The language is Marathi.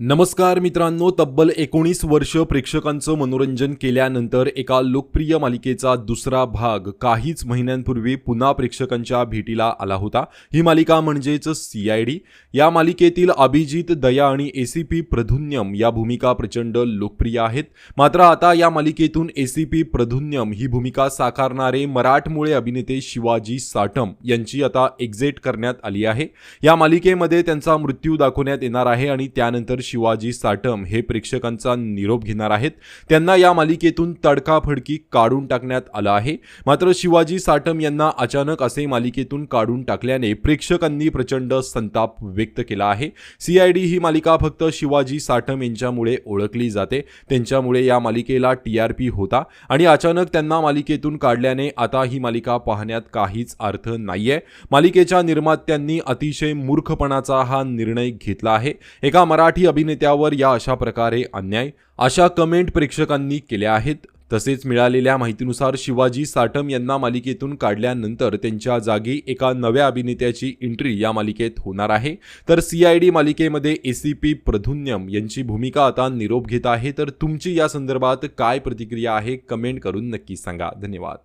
नमस्कार मित्रांनो तब्बल एकोणीस वर्ष प्रेक्षकांचं मनोरंजन केल्यानंतर एका लोकप्रिय मालिकेचा दुसरा भाग काहीच महिन्यांपूर्वी पुन्हा प्रेक्षकांच्या भेटीला आला होता. ही मालिका म्हणजेच सी आय डी. या मालिकेतील अभिजित दया आणि ए सी पी प्रधुन्यम या भूमिका प्रचंड लोकप्रिय आहेत. मात्र आता या मालिकेतून ए सी पी प्रधुन्यम ही भूमिका साकारणारे मराठमोळे अभिनेते शिवाजी साटम यांची आता एक्झिट करण्यात आली आहे. या मालिकेमध्ये त्यांचा मृत्यू दाखवण्यात येणार आहे आणि त्यानंतर शिवाजी साटम हे प्रेक्षकांचा निरोप घेणार आहेत. त्यांना या मालिकेतून तडकाफडकी काढून टाकण्यात आलं आहे. मात्र शिवाजी साटम यांना अचानक असे मालिकेतून काढून टाकल्याने प्रेक्षकांनी प्रचंड संताप व्यक्त केला आहे. सी ही मालिका फक्त शिवाजी साटम यांच्यामुळे ओळखली जाते. त्यांच्यामुळे या मालिकेला टी आर पी होता आणि अचानक त्यांना मालिकेतून काढल्याने आता ही मालिका पाहण्यात काहीच अर्थ नाहीये. मालिकेच्या निर्मात्यांनी अतिशय मूर्खपणाचा हा निर्णय घेतला आहे. एका मराठी अभिनेत्यावर या अशा प्रकारे अन्याय अशा कमेंट प्रेक्षकांनी केल्या आहेत. तसेच मिळालेल्या माहितीनुसार शिवाजी साटम यांना मालिकेतून काढल्यानंतर त्यांच्या जागी एका नव्या अभिनेत्याची एंट्री या मालिकेत होणार आहे. तर सी आय डी मालिकेमध्ये ए सी पी प्रधुन्यम यांची भूमिका आता निरोप घेत आहे. तर तुमची या संदर्भात काय प्रतिक्रिया आहे कमेंट करून नक्की सांगा. धन्यवाद.